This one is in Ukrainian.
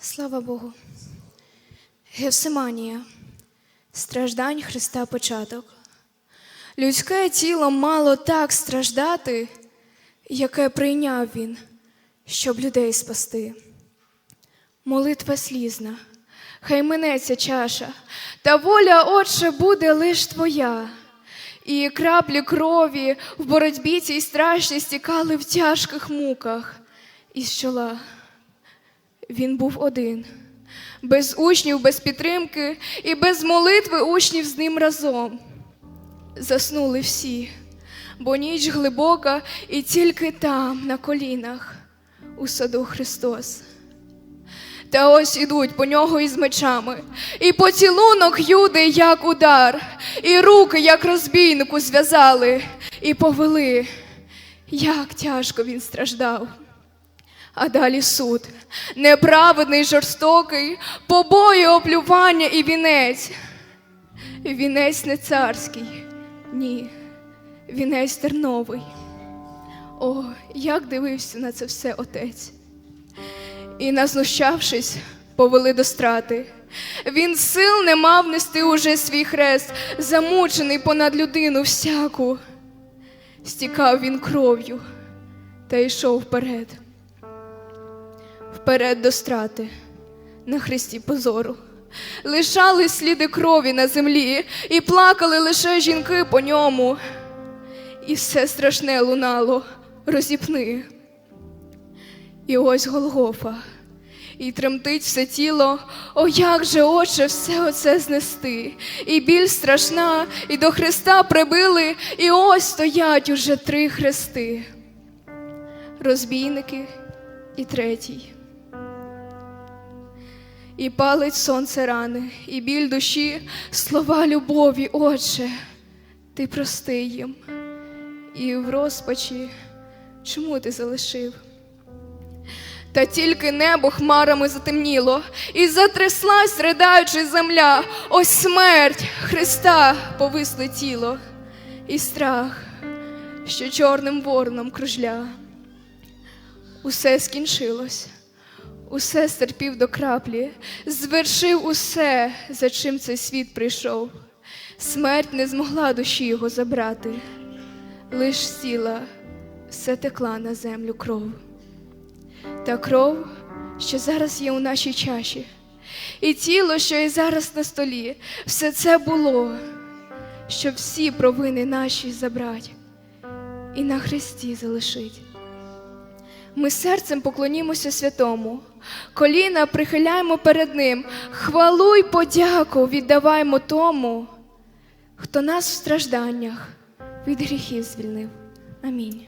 Слава Богу. Гевсиманія. Страждань Христа початок. Людське тіло мало так страждати, яке прийняв він, щоб людей спасти. Молитва слізна, хай минеться чаша, та воля, Отче, буде лиш твоя. І краплі крові в боротьбі цій страшній стікали в тяжких муках із чола. Він був один, без учнів, без підтримки і без молитви учнів з ним разом. Заснули всі, бо ніч глибока, і тільки там, на колінах, у саду Христос. Та ось ідуть по нього із мечами, і поцілунок юди, як удар, і руки, як розбійнику, зв'язали, і повели, як тяжко він страждав. А далі суд, неправедний, жорстокий, побої, оплювання і вінець. Вінець не царський, ні, вінець терновий. О, як дивився на це все отець. І, назнущавшись, повели до страти. Він сил не мав нести уже свій хрест, замучений понад людину всяку. Стікав він кров'ю та йшов вперед вперед до страти на хресті позору. Лишали сліди крові на землі, і плакали лише жінки по ньому. І все страшне лунало, розіпни. І ось Голгофа, і тремтить все тіло, о, як же, Отче, все оце знести. І біль страшна, і до Христа прибили, і ось стоять уже три хрести. Розбійники і третій. І палить сонце рани, і біль душі, слова любові, Отче, ти прости їм. І в розпачі, чому ти залишив? Та тільки небо хмарами затемніло, і затряслась, ридаючи земля, ось смерть Христа повисле тіло, і страх, що чорним вороном кружля. Усе скінчилось. Усе стерпів до краплі, звершив усе, за чим цей світ прийшов. Смерть не змогла душі його забрати, лиш сіла, все текла на землю кров. Та кров, що зараз є у нашій чаші, і тіло, що є зараз на столі, все це було, щоб всі провини наші забрати і на хресті залишить. Ми серцем поклонімося святому, коліна прихиляємо перед Ним, хвалу й подяку віддаваємо тому, хто нас в стражданнях від гріхів звільнив. Амінь.